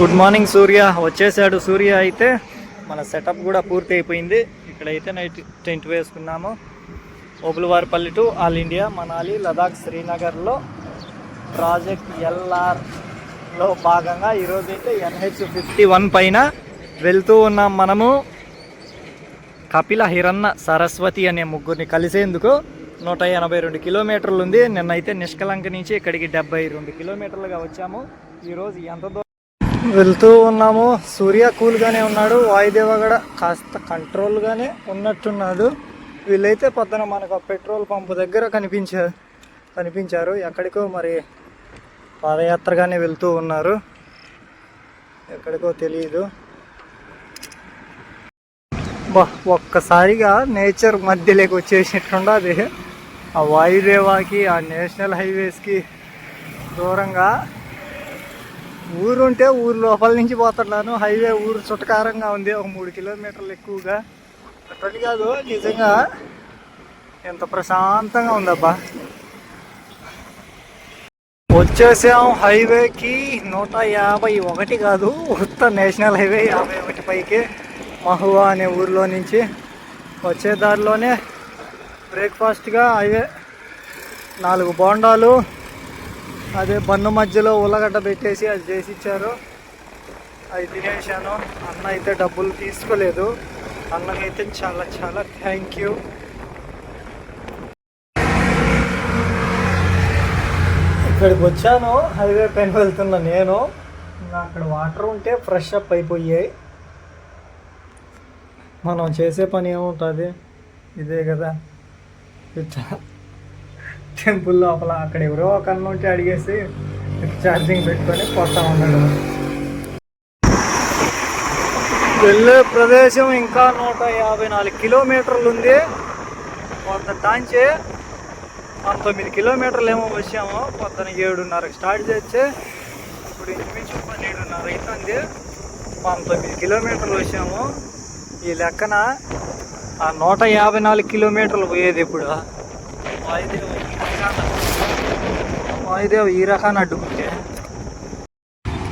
Good morning సూర్య. వచ్చేసాడు సూర్య అయితే. మన సెటప్ కూడా పూర్తి అయిపోయింది. ఇక్కడైతే నైట్ టెంట్ వేసుకున్నాము. Obulavaripalli to all India Manali Ladakh శ్రీనగర్లో project ఎల్ఆర్లో భాగంగా ఈరోజు అయితే ఎన్హెచ్ ఫిఫ్టీ వన్ పైన వెళ్తూ ఉన్నాం మనము. కపిల హిరన్న సరస్వతి అనే ముగ్గురిని కలిసేందుకు నూట ఎనభై రెండు కిలోమీటర్లు ఉంది నిన్నైతే నిష్కలంక నుంచి ఇక్కడికి డెబ్బై రెండు కిలోమీటర్లుగా వచ్చాము. ఈరోజు ఎంత దూరం వెళ్తూ ఉన్నాము. సూర్య కూల్గానే ఉన్నాడు. వాయుదేవ కూడా కాస్త కంట్రోల్గానే ఉన్నట్టున్నాడు. వీళ్ళైతే పొద్దున మనకు ఆ పెట్రోల్ పంపు దగ్గర కనిపించారు కనిపించారు. ఎక్కడికో మరి పాదయాత్రగానే వెళ్తూ ఉన్నారు. ఎక్కడికో తెలియదు బా ఒక్కసారిగా నేచర్ మధ్యలోకి వచ్చేసినట్టుండదు ఆ వాయుదేవాకి ఆ నేషనల్ హైవేస్కి దూరంగా ఊరుంటే ఊరు లోపల నుంచి పోతున్నాను. హైవే ఊరు చుట్టకారంగా ఉంది. ఒక మూడు కిలోమీటర్లు ఎక్కువగా. అట్లని కాదు నిజంగా ఎంత ప్రశాంతంగా ఉందబ్బా. వచ్చేసాం హైవేకి. నూట యాభై ఒకటి కాదు ఉత్త నేషనల్ హైవే యాభై ఒకటి పైకి. మహువా అనే ఊర్లో నుంచి వచ్చే దారిలోనే బ్రేక్ఫాస్ట్గా హైవే నాలుగు బోండాలు అదే బండు మధ్యలో ఉల్లగడ్డ పెట్టేసి అది చేసి ఇచ్చారు అది తినేసాను అన్న అయితే డబ్బులు తీసుకోలేదు. అన్నకైతే చాలా చాలా థ్యాంక్ యూ. ఇక్కడికి వచ్చాను. హైవే పైన వెళ్తున్నా నేను. ఇంకా అక్కడ వాటర్ ఉంటే ఫ్రెష్ అప్ అయిపోయాయి. మనం చేసే పని ఏముంటుంది? ఇదే కదా. టెంపుల్ లోపల అక్కడ ఎవరో ఒక అన్న అడిగేసి ఛార్జింగ్ పెట్టుకొని పోతా ఉన్నాడు. వెళ్ళే ప్రదేశం ఇంకా నూట యాభై నాలుగు కిలోమీటర్లు ఉంది. కొంత టాంచే పంతొమ్మిది కిలోమీటర్లు ఏమో వచ్చాము. పొద్దున ఏడున్నరకు స్టార్ట్ చేస్తే ఇప్పుడు ఇంచుమించు పన్నెండున్నర అవుతుంది. పంతొమ్మిది కిలోమీటర్లు వచ్చాము. ఈ లెక్కన ఆ నూట యాభై నాలుగు కిలోమీటర్లు పోయేది ఇప్పుడు. అయితే వాయుదేవ ఈ రకాన అడ్డుకుంటే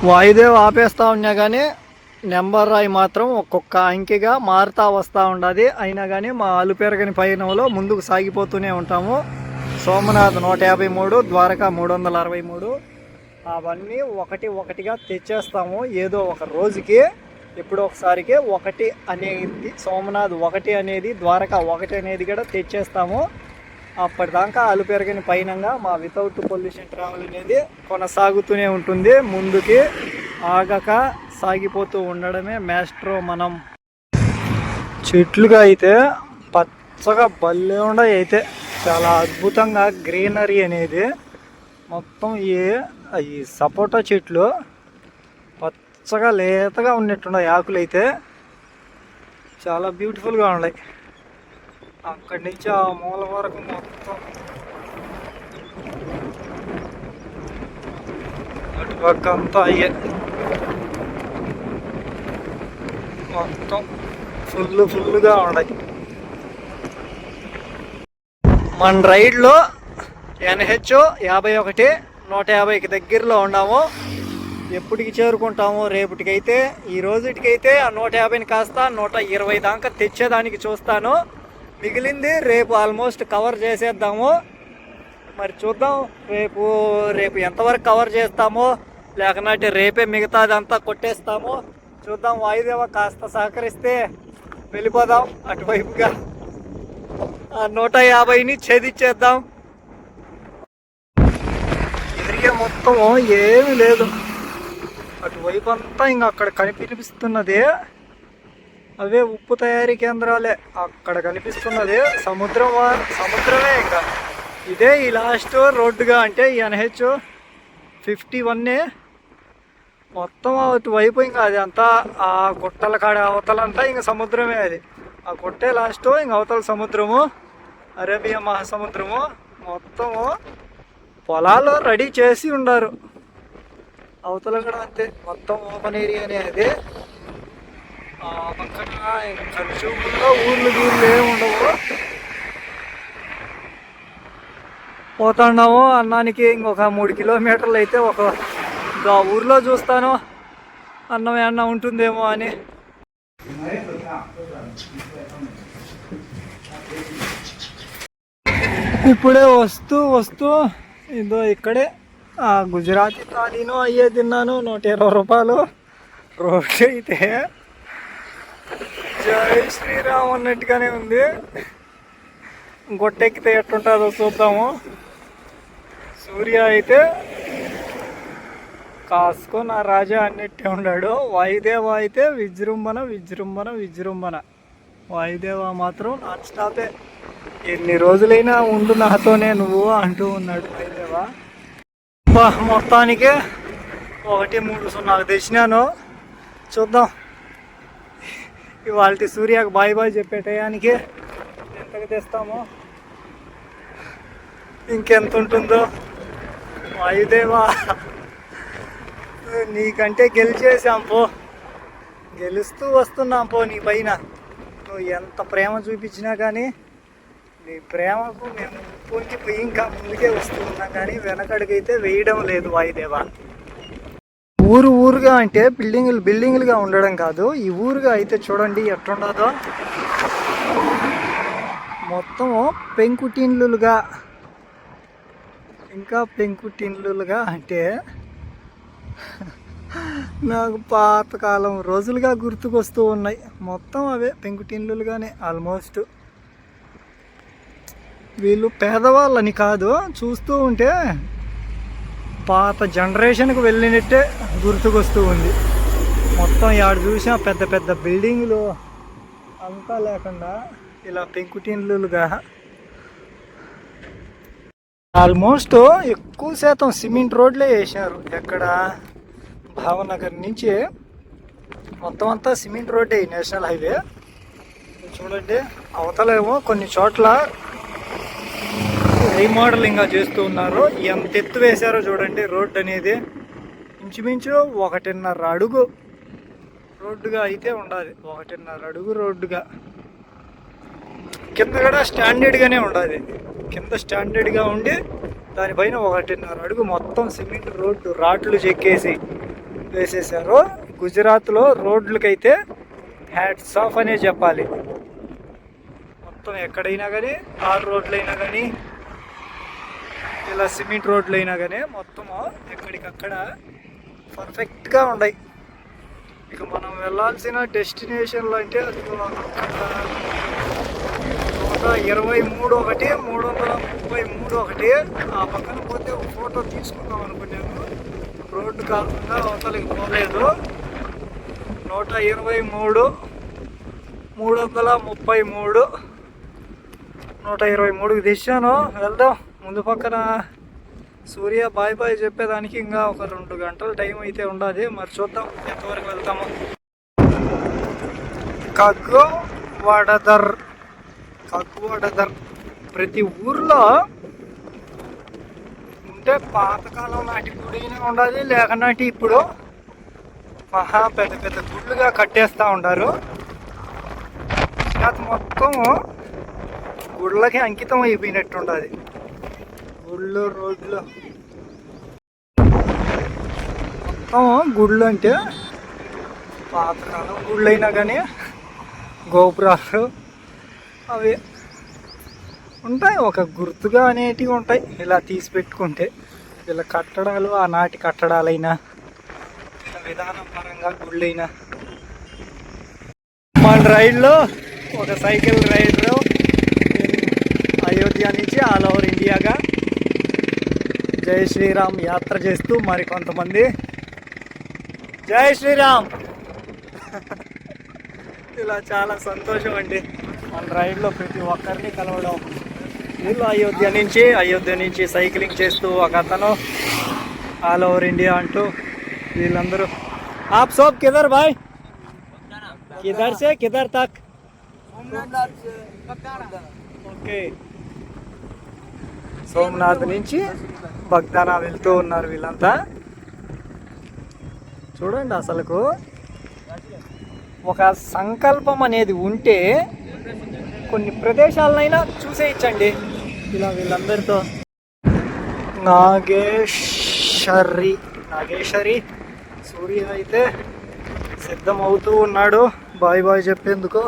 వాయుదేవ ఆపేస్తా ఉన్నా కానీ నెంబర్ రాయి మాత్రం ఒక్కొక్క అంకెగా మారుతా వస్తూ ఉండదు. అయినా కానీ మా అలుపెరగని పయనంలో ముందుకు సాగిపోతూనే ఉంటాము. సోమనాథ్ నూట యాభై మూడు ద్వారకా మూడు వందల అరవై మూడు. అవన్నీ ఒకటి ఒకటిగా తెచ్చేస్తాము. ఏదో ఒక రోజుకి ఎప్పుడో ఒకసారికి ఒకటి అనేది సోమనాథ్ ఒకటి అనేది ద్వారకా ఒకటి అనేది కూడా తెచ్చేస్తాము. అప్పటిదాకా అలుపెరగని పైనంగా మా వితౌట్ పొల్యూషన్ ట్రావెల్ అనేది కొనసాగుతూనే ఉంటుంది. ముందుకి ఆగక సాగిపోతూ ఉండడమే మ్యాస్ట్రో మనం. చెట్లుగా అయితే పచ్చగా భలే ఉండయి అయితే. చాలా అద్భుతంగా గ్రీనరీ అనేది. మొత్తం ఈ ఈ సపోటా చెట్లు పచ్చగా లేతగా ఉన్నట్టున్నాయి ఆకులు అయితే చాలా బ్యూటిఫుల్గా ఉన్నాయి. అక్కడి నుంచి ఆ మూల వరకు మొత్తం. అటుపక్క అంతా అయ్యే. మొత్తం ఫుల్ ఫుల్గా ఉన్నాయి. మన రైడ్లో ఎన్హెచ్ యాభై ఒకటి నూట యాభైకి దగ్గరలో ఉన్నాము. ఎప్పటికి చేరుకుంటాము రేపటికైతే ఈ రోజుటికైతే ఆ నూట యాభైని కాస్త నూట ఇరవై దాకా తెచ్చేదానికి చూస్తాను. మిగిలింది రేపు ఆల్మోస్ట్ కవర్ చేసేద్దాము. మరి చూద్దాం రేపు రేపు ఎంతవరకు కవర్ చేస్తామో లేకపోతే రేపే మిగతాదంతా కొట్టేస్తాము. చూద్దాం వాయుదేవ కాస్త సహకరిస్తే వెళ్ళిపోదాం అటువైపుగా. ఆ నూట యాభైని ఛేదిచ్చేద్దాం ఏరియా మొత్తం ఏమీ లేదు. అటువైపు అంతా ఇంకా అక్కడ కనిపిస్తున్నది. అవే ఉప్పు తయారీ కేంద్రాలే. అక్కడ కనిపిస్తున్నది సముద్రం సముద్రమే ఇంకా. ఇదే ఈ లాస్ట్ రోడ్డుగా అంటే ఈ ఎన్హెచ్ ఫిఫ్టీ వన్నే. మొత్తం అటువైపు ఇంకా అది అంతా ఆ గుట్టల కాడ అవతలంతా ఇంకా సముద్రమే అది. ఆ గుట్టే లాస్ట్ ఇంక అవతల సముద్రము అరేబియా మహాసముద్రము. మొత్తము పొలాలు రెడీ చేసి ఉండారు. అవతల కూడా అంతే. మొత్తం ఓపెన్ ఏరియానే అది. పక్కన కలుషుల్లో ఊర్లు గీర్లు ఏమి ఉండవు. పోతున్నాము అన్నానికి ఇంకొక మూడు కిలోమీటర్లు అయితే ఒక ఊర్లో చూస్తాను. అన్నం ఏమన్నా ఉంటుందేమో అని. ఇప్పుడే వస్తూ వస్తూ ఇదో ఇక్కడే గుజరాతీ థాలీను అయ్యే తిన్నాను. నూట ఇరవై రూపాయలు. రోడ్ అయితే జై శ్రీరామ్ అన్నట్టుగానే ఉంది. గొట్టెక్కితే ఎట్టుంటుందో చూద్దాము. సూర్య అయితే కాసుకో నా రాజా అన్నట్టే ఉన్నాడు వాయుదేవ అయితే విజృంభణ విజృంభణ విజృంభణ. వాయుదేవ మాత్రం నాన్ స్టాపే. ఎన్ని రోజులైనా ఉండు నాతోనే నువ్వు అంటూ ఉన్నాడు వాయుదేవ. మొత్తానికి ఒకటి మూడు సున్నాకు తెచ్చినాను. చూద్దాం. ఇవాళ సూర్యకు బాయ్ బాయ్ చెప్పే టయానికి ఎంతకు తెస్తామో? ఇంకెంత ఉంటుందో? వాయుదేవా నీకంటే గెలిచేసాం పో. గెలుస్తూ వస్తున్నాం పో నీ పైన. నువ్వు ఎంత ప్రేమ చూపించినా కానీ నీ ప్రేమకు మేము పొంగిపోయి ఇంకా ముందుకే వస్తూ ఉన్నాం కానీ వెనకడికైతే వేయడం లేదు వాయుదేవా. ఊరు ఊరుగా అంటే బిల్డింగులు బిల్డింగులుగా ఉండడం కాదు. ఈ ఊరుగా అయితే చూడండి ఎట్టుండదో మొత్తము పెంకుటిన్లుగా ఇంకా పెంకుటిన్లుగా అంటే నాకు పాతకాలం రోజులుగా గుర్తుకొస్తూ ఉన్నాయి. మొత్తం అవే పెంకుటిన్లుగానే ఆల్మోస్ట్. వీళ్ళు పేదవాళ్ళని కాదు చూస్తూ ఉంటే పాత జనరేషన్కి వెళ్ళినట్టే గుర్తుకొస్తూ ఉంది. మొత్తం ఆడు చూసిన పెద్ద పెద్ద బిల్డింగ్లు అంతా లేకుండా ఇలా పెంకుటిండ్లుగా ఆల్మోస్ట్ ఎక్కువ శాతం సిమెంట్ రోడ్లే వేసారు ఎక్కడ? భావనగర్ నుంచి. మొత్తం అంతా సిమెంట్ రోడ్డే ఈ నేషనల్ హైవే. చూడండి అవతలేమో కొన్ని చోట్ల రీమోడలింగ్ చేస్తూ ఉన్నారు. ఎంత ఎత్తు వేశారో చూడండి. రోడ్డు అనేది ఇంచుమించు ఒకటిన్నర అడుగు రోడ్డుగా అయితే ఉండాలి. ఒకటిన్నర అడుగు రోడ్డుగా. కింద కూడా స్టాండర్డ్గానే ఉండాలి. కింద స్టాండర్డ్గా ఉండి దానిపైన ఒకటిన్నర అడుగు మొత్తం సిమెంట్ రోడ్డు రాడ్లు చెక్కేసి వేసేసారు గుజరాత్లో రోడ్లకైతే హ్యాట్స్ ఆఫ్ అనే చెప్పాలి. మొత్తం ఎక్కడైనా కానీ ఆరు రోడ్లైనా కానీ ఇలా సిమెంట్ రోడ్లు అయినా కానీ మొత్తము ఎక్కడికక్కడ పర్ఫెక్ట్గా ఉన్నాయి. ఇక మనం వెళ్ళాల్సిన డెస్టినేషన్లు అంటే అదిగో నూట ఇరవై మూడు ఒకటి మూడు వందల ముప్పై మూడు ఒకటి. ఆ పక్కన పోతే ఒక ఫోటో తీసుకుందాం అనుకున్నాను. రోడ్డు కాకుండా అవతలకి పోలేదు. నూట ఇరవై మూడు మూడు వందల ముప్పై మూడు. నూట ఇరవై మూడుకి తెచ్చాను వెళ్దాం. ముందు పక్కన సూర్య బాయ్ బాయ్ చెప్పేదానికి ఇంకా ఒక రెండు గంటల టైం అయితే ఉండాలి. మరి చూద్దాం ఎంతవరకు వెళ్తాము. కగ్గు వడదర్ కగ్గు వడదర్ ప్రతి ఊర్లో ఉంటే పాతకాలం నాటి గుడినే ఉండాలి లేకనాటి ఇప్పుడు మహా పెద్ద పెద్ద గుళ్ళుగా కట్టేస్తూ ఉంటారు అది మొత్తం గుళ్ళకి అంకితం అయిపోయినట్టు ఉండాలి. గుళ్ళు రోడ్లు మొత్తం గుళ్ళు అంటే పాతకాలం గుళ్ళు అయినా కానీ గోపురాలు అవి ఉంటాయి. ఒక గుర్తుగా అనేటివి ఉంటాయి. ఇలా తీసి పెట్టుకుంటే ఇలా కట్టడాలు ఆనాటి కట్టడాలైనా విధానం పరంగా గుళ్ళైనా. మన రైడ్లో ఒక సైకిల్ రైడ్లో అయోధ్య నుంచి ఆల్ ఓవర్ ఇండియాగా జై శ్రీరామ్ యాత్ర చేస్తూ మరి కొంతమంది. జై శ్రీరామ్. ఇలా చాలా సంతోషం అండి. మన రైడ్లో ప్రతి ఒక్కరిని కలవడం. వీళ్ళు అయోధ్య నుంచి అయోధ్య నుంచి సైక్లింగ్ చేస్తూ ఒక అతను ఆల్ ఓవర్ ఇండియా అంటూ వీళ్ళందరూ. ఆప్ సోప్ కిదర్ బాయ్ కిదర్ సే కిదర్ తక్? ఓకే. సోమనాథ్ నుంచి భక్తానా వెళ్తూ ఉన్నారు వీళ్ళంతా. చూడండి అసలుకు ఒక సంకల్పం అనేది ఉంటే కొన్ని ప్రదేశాలనైనా చూసేయచ్చండి. ఇలా వీళ్ళందరితో. నాగేశ్వరి నాగేశ్వరి సూర్య అయితే సిద్ధం అవుతూ ఉన్నాడు. బాయ్ బాయ్ చెప్పేందుకు.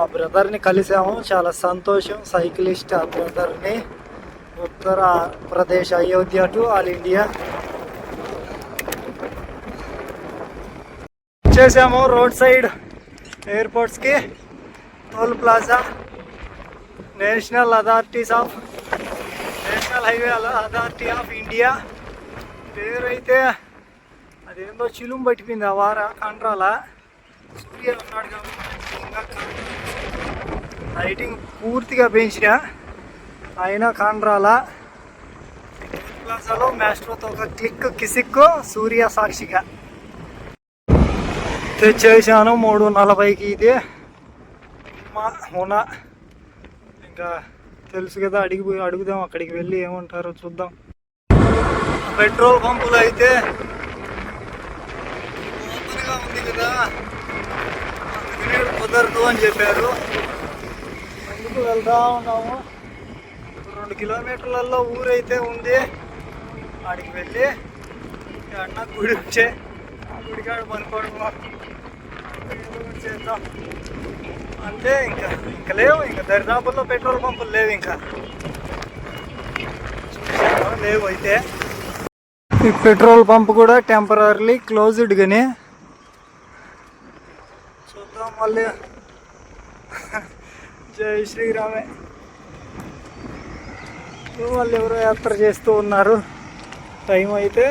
ఆ బ్రదర్ని కలిసాము. చాలా సంతోషం. సైకిలిస్ట్ ఆ బ్రదర్ని Uttar Pradesh Ayodhya to all India. వచ్చేసాము road side ఎయిర్పోర్ట్స్కి toll plaza national authorities of national highway authority of India. పేరైతే అదేందో చిలుం పట్టిపోయింది ఆ వార కంట్రాల. సూర్య ఉన్నాడు కాబట్టి లైటింగ్ పూర్తిగా పెంచిన అయినా కాండ్రాల ప్లాజాలో మ్యాస్ట్రోతో ఒక క్లిక్ కిసిక్ సూర్య సాక్షిగా. తెచ్చేసాను మూడు నలభైకి ఇది. మా హునా. ఇంకా తెలుసు కదా అడిగి అడుగుదాం అక్కడికి వెళ్ళి ఏమంటారో చూద్దాం. పెట్రోల్ పంపులు అయితే ఓపెన్గా ఉంది కదా. కుదరదు అని చెప్పారు. ఎందుకు వెళ్తా ఉన్నాము? రెండు కిలోమీటర్లలో ఊరైతే ఉంది. ఆడికి వెళ్ళి అన్న గుడి వచ్చే గుడికాడు గుడికాడ పనుకోవడం చేద్దాం. అంతే ఇంకా ఇంకా లేవు ఇంకా దరిదాపుల్లో పెట్రోల్ పంపులు లేవు ఇంకా. లేవు అయితే. ఈ పెట్రోల్ పంప్ కూడా టెంపరీ క్లోజ్డ్ కానీ చూద్దాం మళ్ళీ. జై శ్రీరామే. వాళ్ళు ఎవరో యాత్ర చేస్తూ ఉన్నారు. టైం అయితే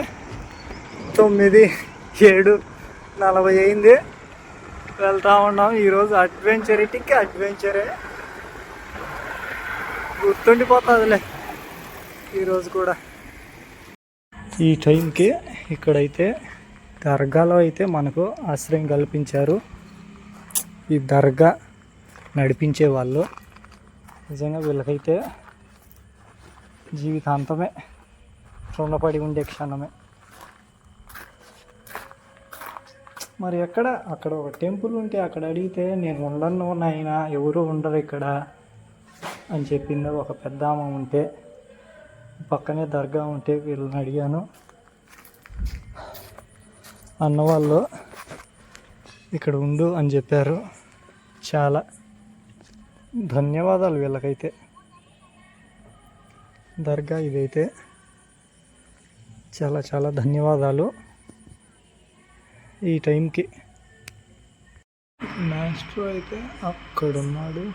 తొమ్మిది ఏడు నలభై అయింది. వెళ్తా ఉన్నాం. ఈరోజు అడ్వెంచరిటీకి అడ్వెంచరే. గుర్తుండిపోతుందిలే ఈరోజు కూడా. ఈ టైంకి ఇక్కడైతే దర్గాలో అయితే మనకు ఆశ్రయం కల్పించారు. ఈ దర్గా నడిపించే వాళ్ళు. నిజంగా వీళ్ళకైతే జీవితాంతమే రుణపడి ఉండే క్షణమే. మరి ఎక్కడ? అక్కడ ఒక టెంపుల్ ఉంటే అక్కడ అడిగితే నేను ఉండను నాయన ఎవరు ఉండరు ఇక్కడ అని చెప్పింది ఒక పెద్ద ఉంటే పక్కనే దర్గా ఉంటే వీళ్ళని అడిగాను. అన్నవాళ్ళు ఇక్కడ ఉండు అని చెప్పారు. చాలా ధన్యవాదాలు వీళ్ళకైతే. దర్గా ఇదైతే చాలా చాలా ధన్యవాదాలు ఈ టైంకి. మాస్టర్ అయితే అక్కడున్నాడు.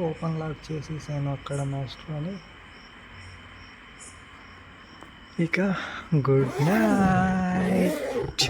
ఓపెన్ లాక్ చేసేసాను అక్కడ మాస్టర్ అని ఇక గుడ్ నైట్.